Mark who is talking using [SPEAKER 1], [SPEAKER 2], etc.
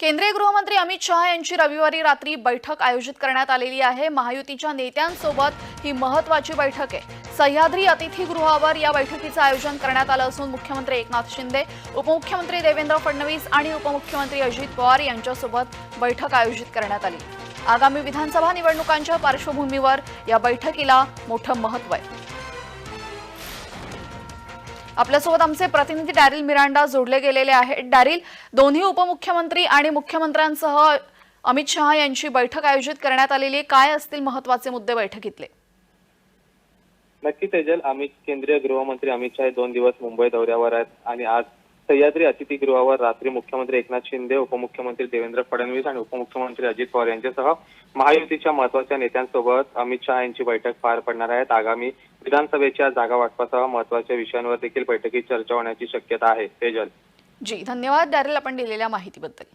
[SPEAKER 1] केंद्रीय गृहमंत्री अमित शहा यांची रविवारी रात्री बैठक आयोजित करण्यात आलेली आहे. महायुतीच्या नेत्यांसोबत ही महत्वाची बैठक आहे. सह्याद्री अतिथीगृहावर या बैठकीचं आयोजन करण्यात आलं असून मुख्यमंत्री एकनाथ शिंदे उपमुख्यमंत्री देवेंद्र फडणवीस आणि उपमुख्यमंत्री अजित पवार यांच्यासोबत बैठक आयोजित करण्यात आली. आगामी विधानसभा निवडणुकांच्या पार्श्वभूमीवर या बैठकीला मोठं महत्त्व आहे. आपल्यासोबत आमचे प्रतिनिधी डॅरिल मिरांडा जोडले गेलेले आहेत. डॅरिल दोन्ही उपमुख्यमंत्री आणि मुख्यमंत्र्यांसह अमित शहा यांची बैठक आयोजित करण्यात आलेली आहे. काय असतील महत्त्वाचे मुद्दे बैठकीतले?
[SPEAKER 2] नक्की तेजल अमित केंद्रीय गृहमंत्री अमित शहा दोन दिवस मुंबई दौऱ्यावर आहेत आणि आज सह्याद्री अतिथीगृहावर रात्री मुख्यमंत्री एकनाथ शिंदे उपमुख्यमंत्री देवेंद्र फडणवीस आणि उपमुख्यमंत्री अजित पवार यांच्यासह महायुतीच्या महत्त्वाच्या नेत्यांसोबत अमित शहा यांची बैठक पार पडणार आहेत आगामी विधानसभेच्या जागा वाटपासह महत्त्वाच्या विषयांवर देखील बैठकीत चर्चा होण्याची शक्यता आहे. तेजल.
[SPEAKER 1] जी धन्यवाद डॅरिल आपण दिलेल्या माहितीबद्दल.